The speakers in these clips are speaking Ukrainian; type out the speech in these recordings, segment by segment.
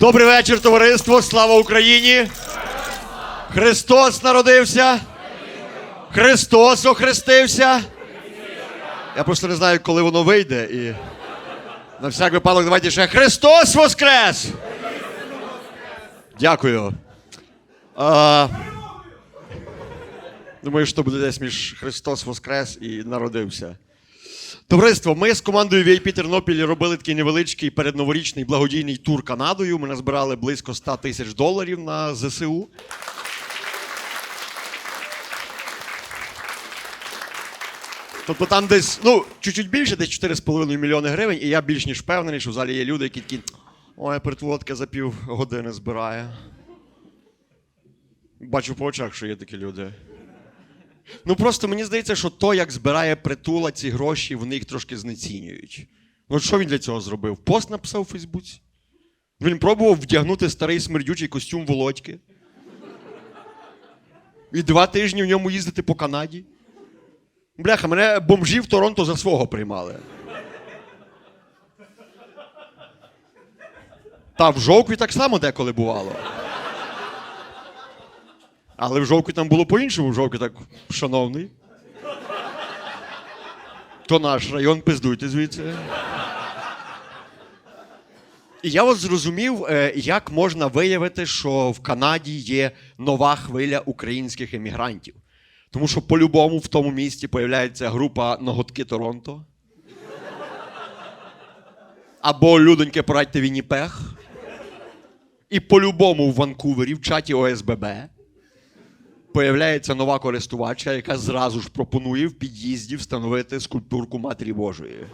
Добрий вечір, товариство! Слава Україні! Христос народився! Христос охрестився! Я просто не знаю, коли воно вийде. І на всяк випадок давайте ще Христос Воскрес! Дякую. А, думаю, що буде десь між Христос Воскрес і народився. Товариство, ми з командою VIP Тернопіль робили такий невеличкий передноворічний благодійний тур Канадою. Ми назбирали близько 100 тисяч доларів на ЗСУ. Тобто там десь, ну, чуть-чуть більше, десь 4,5 мільйони гривень, і я більш ніж впевнений, що в залі є люди, які такі, ой, притводка за пів години збирає. Бачу по очах, що є такі люди. Ну просто мені здається, що то, як збирає притула ці гроші, вони їх трошки знецінюють. Ну що він для цього зробив? Пост написав у Фейсбуці. Він пробував вдягнути старий смердючий костюм Володьки. І два тижні в ньому їздити по Канаді. Бляха, мене бомжі в Торонто за свого приймали. Та в жовкві так само деколи бувало. Але в жовкві там було по-іншому, в жовкві так, шановний. То наш район, пиздуйте звідси. І я от зрозумів, е, як можна виявити, що в Канаді є нова хвиля українських емігрантів. Тому що по-любому в тому місті появляється група Ноготки Торонто. Або Людоньке порадьте Вінніпех. І по-любому в Ванкувері в чаті ОСББ появляється нова користувачка, яка зразу ж пропонує в під'їзді встановити скульптурку Матері Божої.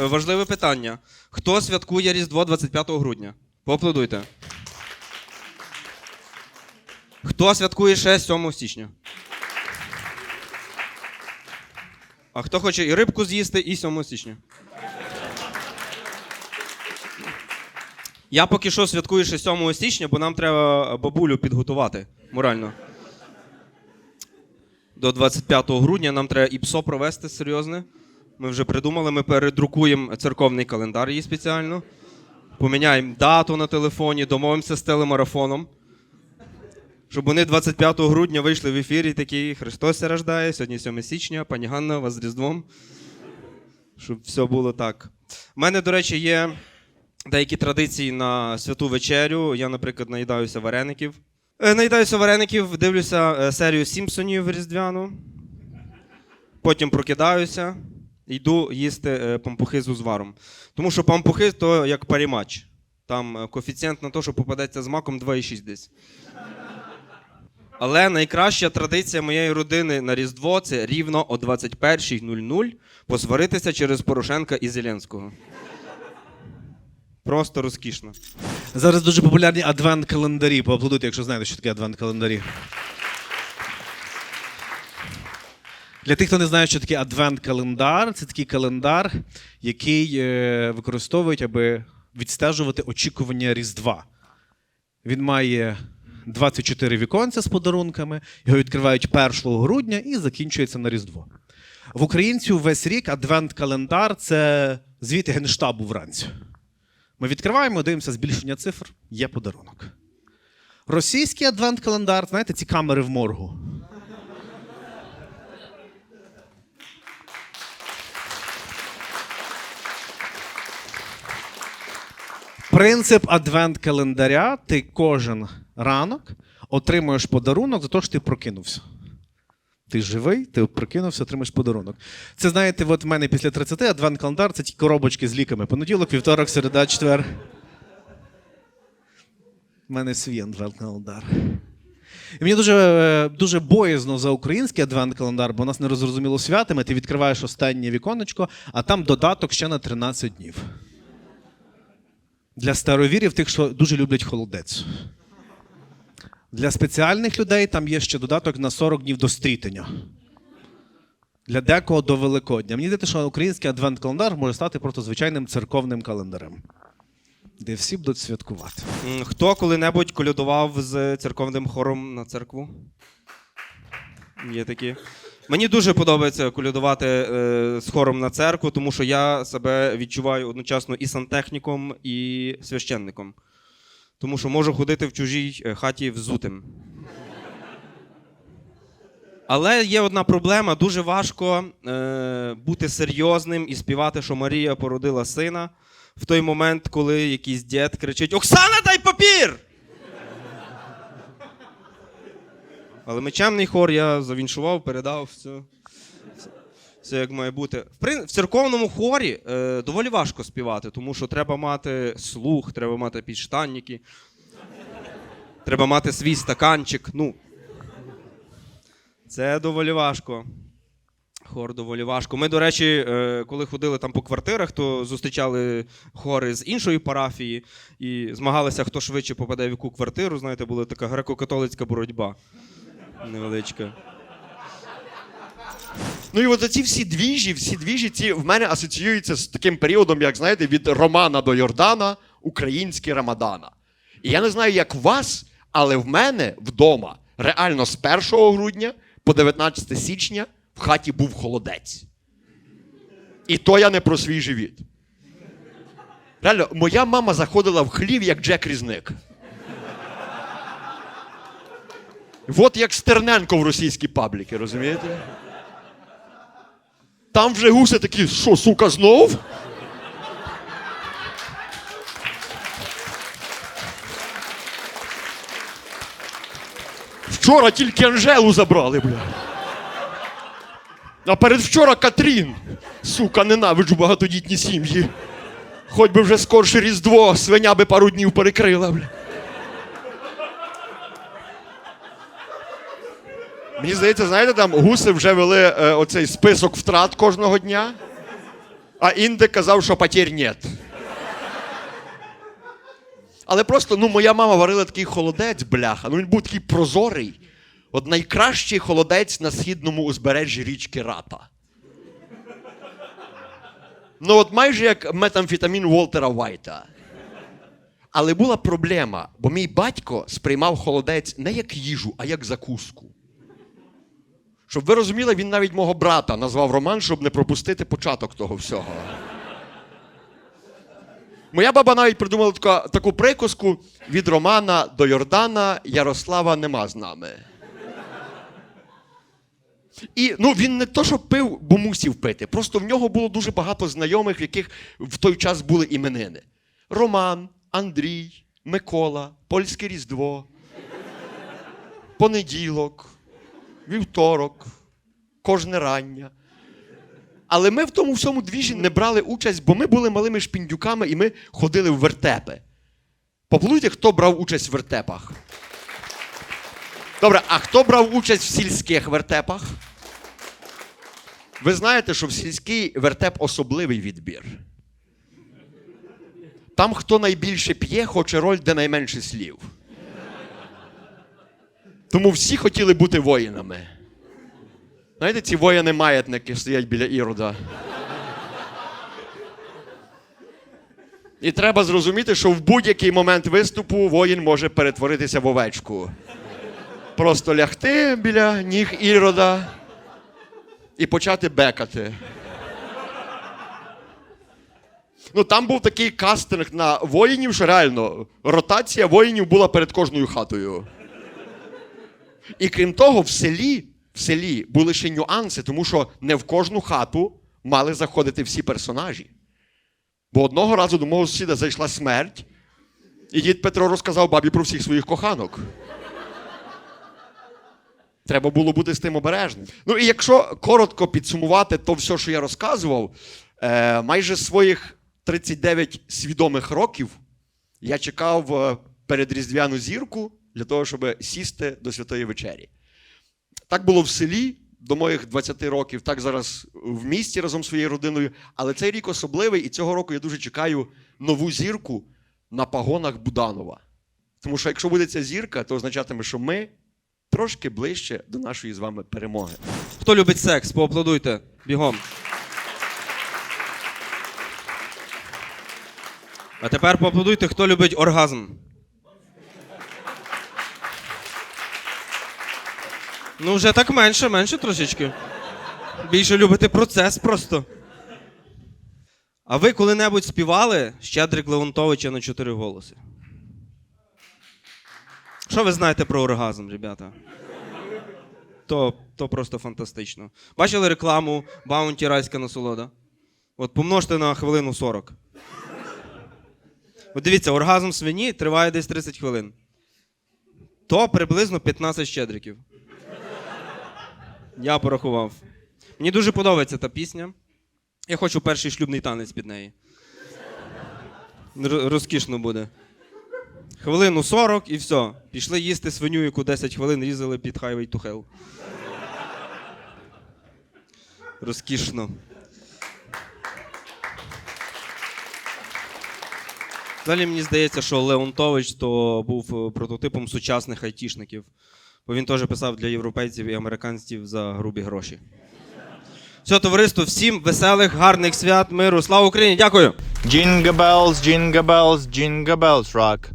Важливе питання. Хто святкує Різдво 25 грудня? Поаплодуйте. Хто святкує ще 7 січня? А хто хоче і рибку з'їсти, і 7 січня? Я поки що святкую ще 7 січня, бо нам треба бабулю підготувати морально. До 25 грудня нам треба і ПСО провести серйозне. Ми вже придумали, ми передрукуємо церковний календар її спеціально. Поміняємо дату на телефоні, домовимося з телемарафоном. Щоб вони 25 грудня вийшли в ефір і такі Христос рождає, сьогодні 7 січня, пані Ганна, вас з Різдвом. Щоб все було так. У мене, до речі, є деякі традиції на святу вечерю. Я, наприклад, наїдаюся вареників. Е, Наїдаюся вареників, дивлюся е, серію Сімпсонів різдвяну. Потім прокидаюся, йду їсти е, пампухи з узваром. Тому що пампухи то як парімач. Там коефіцієнт на те, що попадеться з маком 2,6 десь. Але найкраща традиція моєї родини на Різдво це рівно о 21.00 посваритися через Порошенка і Зеленського. Просто розкішно. Зараз дуже популярні адвент-календарі. Поаплодуйте, якщо знаєте, що таке адвент-календарі. Для тих, хто не знає, що таке адвент-календар, це такий календар, який е, використовують, аби відстежувати очікування Різдва. Він має 24 віконця з подарунками, його відкривають 1 грудня і закінчується на Різдво. В українців весь рік адвент-календар це звіти Генштабу вранці. Ми відкриваємо, дивимося збільшення цифр, є подарунок. Російський адвент-календар, знаєте, ці камери в моргу. Принцип адвент-календаря ти кожен ранок отримуєш подарунок за те, що ти прокинувся. Ти живий, ти прокинувся, отримаєш подарунок. Це знаєте, от в мене після 30 адвент-календар це ті коробочки з ліками. Понеділок, вівторок, середа, четвер. У мене свій адвент-календар. І мені дуже, е, дуже боязно за український адвент-календар, бо у нас не розрозуміло святами. Ти відкриваєш останнє віконечко, а там додаток ще на 13 днів. Для старовірів, тих, що дуже люблять холодець. Для спеціальних людей там є ще додаток на 40 днів до стрітення. Для декого до Великодня. Мені здається, що український адвент-календар може стати просто звичайним церковним календарем, де всі будуть святкувати. Хто коли-небудь колядував з церковним хором на церкву? Є такі. Мені дуже подобається колядувати е, з хором на церкву, тому що я себе відчуваю одночасно і сантехніком, і священником. Тому що можу ходити в чужій е, хаті взутим. Але є одна проблема: дуже важко е, бути серйозним і співати, що Марія породила сина в той момент, коли якийсь дід кричить: Оксана, дай папір! Але мечемний хор я завіншував, передав все. Все як має бути. В, церковному хорі е, доволі важко співати, тому що треба мати слух, треба мати підштанники, треба мати свій стаканчик. Ну, це доволі важко. Хор доволі важко. Ми, до речі, е, коли ходили там по квартирах, то зустрічали хори з іншої парафії і змагалися, хто швидше попаде в яку квартиру. Знаєте, була така греко-католицька боротьба невеличка. Ну і от ці всі двіжі, всі двіжі, ці в мене асоціюються з таким періодом, як знаєте, від Романа до Йордана, український Рамадана. І я не знаю, як вас, але в мене вдома реально з 1 грудня по 19 січня в хаті був холодець. І то я не про свій живіт. Реально, моя мама заходила в хлів, як Джек Різник. От як Стерненко в російській пабліки, розумієте? Там вже гуси такі, що, сука, знов? Вчора тільки Анжелу забрали, бля. А передвчора Катрін. Сука, ненавиджу багатодітні сім'ї. Хоч би вже скорше Різдво, свиня би пару днів перекрила, бля. Мені здається, знаєте, там гуси вже вели е, оцей список втрат кожного дня, а індик казав, що потерь нет. Але просто, ну, моя мама варила такий холодець, бляха. Ну він був такий прозорий. От найкращий холодець на східному узбережжі річки Рата. Ну, от майже як метамфетамін Волтера Вайта. Але була проблема, бо мій батько сприймав холодець не як їжу, а як закуску. Щоб ви розуміли, він навіть мого брата назвав Роман, щоб не пропустити початок того всього. Моя баба навіть придумала таку, таку приказку від Романа до Йордана Ярослава нема з нами. І ну, він не то, що пив, бо мусів пити. Просто в нього було дуже багато знайомих, в яких в той час були іменини: Роман, Андрій, Микола, Польське Різдво, Понеділок, Вівторок, кожне рання. Але ми в тому всьому двіжі не брали участь, бо ми були малими шпіндюками і ми ходили в вертепи. Поплуйте, хто брав участь в вертепах? Добре, а хто брав участь в сільських вертепах? Ви знаєте, що в сільський вертеп особливий відбір. Там, хто найбільше п'є, хоче роль, де найменше слів. Тому всі хотіли бути воїнами. Знаєте, ці воїни-маятники стоять біля Ірода. І треба зрозуміти, що в будь-який момент виступу воїн може перетворитися в овечку. Просто лягти біля ніг Ірода і почати бекати. Ну, там був такий кастинг на воїнів, що реально ротація воїнів була перед кожною хатою. І крім того, в селі, в селі були ще нюанси, тому що не в кожну хату мали заходити всі персонажі. Бо одного разу до мого сусіда зайшла смерть, і дід Петро розказав бабі про всіх своїх коханок. Треба було бути з тим обережним. Ну і якщо коротко підсумувати то все, що я розказував, е, майже своїх 39 свідомих років я чекав е, передріздвяну зірку для того, щоб сісти до святої вечері. Так було в селі до моїх 20 років, так зараз в місті разом з своєю родиною. Але цей рік особливий, і цього року я дуже чекаю нову зірку на пагонах Буданова. Тому що якщо буде ця зірка, то означатиме, що ми трошки ближче до нашої з вами перемоги. Хто любить секс, поаплодуйте. Бігом. А тепер поаплодуйте, хто любить оргазм. Ну, вже так менше, менше трошечки. Більше любите процес просто. А ви коли-небудь співали Щедрик Леонтовича на чотири голоси? Що ви знаєте про оргазм, ребята? То, то просто фантастично. Бачили рекламу Баунті Райська насолода? От помножте на хвилину 40. От дивіться, оргазм свині триває десь 30 хвилин. То приблизно 15 щедриків. Я порахував. Мені дуже подобається та пісня. Я хочу перший шлюбний танець під неї. Розкішно буде. Хвилину 40 і все. Пішли їсти свиню, яку 10 хвилин різали під Highway to Hell. Розкішно. Далі мені здається, що Леонтович то був е, прототипом сучасних айтішників. Бо він теж писав для європейців і американців за грубі гроші. Все, товариство, всім веселих, гарних свят, миру. Слава Україні! Дякую! Jingle bells, jingle bells, jingle bells rock.